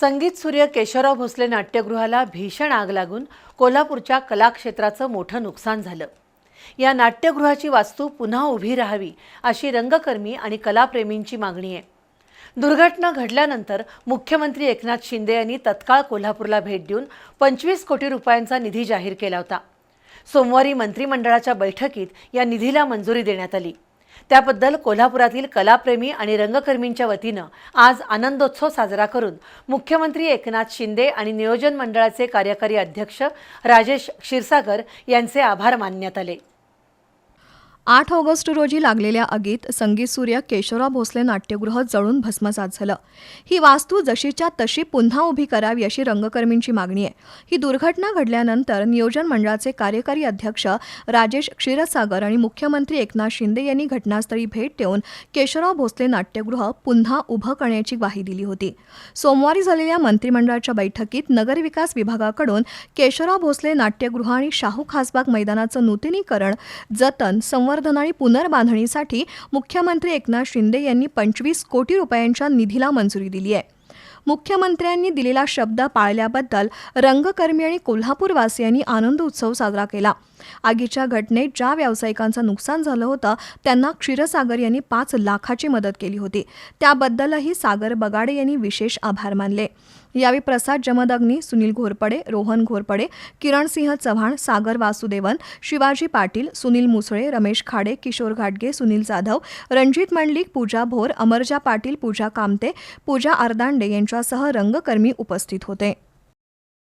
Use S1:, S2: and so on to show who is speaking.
S1: संगीत सूर्य केशवराव भोसले नाट्यगृहाला भीषण आग लागून कोल्हापूरच्या कलाक्षेत्राचं मोठं नुकसान झालं. या नाट्यगृहाची वास्तू पुन्हा उभी राहावी अशी रंगकर्मी आणि कलाप्रेमींची मागणी आहे. दुर्घटना घडल्यानंतर मुख्यमंत्री एकनाथ शिंदे यांनी तत्काळ कोल्हापूरला भेट देऊन पंचवीस कोटी रुपयांचा निधी जाहीर केला होता. सोमवारी मंत्रिमंडळाच्या बैठकीत या निधीला मंजुरी देण्यात आली. त्याबद्दल कोल्हापुरातील कलाप्रेमी आणि रंगकर्मींच्या वतीनं आज आनंदोत्सव साजरा करून मुख्यमंत्री एकनाथ शिंदे आणि नियोजन मंडळाचे कार्यकारी अध्यक्ष राजेश क्षीरसागर यांचे आभार मानण्यात आले.
S2: आठ ऑगस्ट रोजी लागलेल्या आगीत संगीत सूर्य केशवराव भोसले नाट्यगृह जळून भस्मसात झालं. ही वास्तू जशीच्या तशी पुन्हा उभी करावी अशी रंगकर्मींची मागणी आहे. ही दुर्घटना घडल्यानंतर नियोजन मंडळाचे कार्यकारी अध्यक्ष राजेश क्षीरसागर आणि मुख्यमंत्री एकनाथ शिंदे यांनी घटनास्थळी भेट देऊन केशवराव भोसले नाट्यगृह पुन्हा उभं करण्याची ग्वाही दिली होती. सोमवारी झालेल्या मंत्रिमंडळाच्या बैठकीत नगरविकास विभागाकडून केशवराव भोसले नाट्यगृह आणि शाहू खासबाग मैदानाचं नूतनीकरण जतन संवर्धन आणि पुनर्बांधणीसाठी मुख्यमंत्री एकनाथ शिंदे यांनी पंचवीस कोटी रुपयांच्या निधीला मंजुरी दिली आहे. मुख्यमंत्र्यांनी दिलेला शब्द पाळल्याबद्दल रंगकर्मी आणि कोल्हापूरवासियांनी आनंद उत्सव साजरा केला. आगीच्या घटनेत ज्या व्यावसायिकांचं नुकसान झालं होतं त्यांना क्षीरसागर यांनी पाच लाखाची मदत केली होती. त्याबद्दलही सागर बगाडे यांनी विशेष आभार मानले. यावेळी प्रसाद जमदग्नी सुनील घोरपडे रोहन घोरपडे किरणसिंह चव्हाण सागर वासुदेवन शिवाजी पाटील सुनील मुसळे रमेश खाडे किशोर घाटगे सुनील जाधव रणजित मंडलिक पूजा भोर अमरजा पाटील पूजा कामते पूजा आरदांडे यांच्यासह रंगकर्मी उपस्थित होते.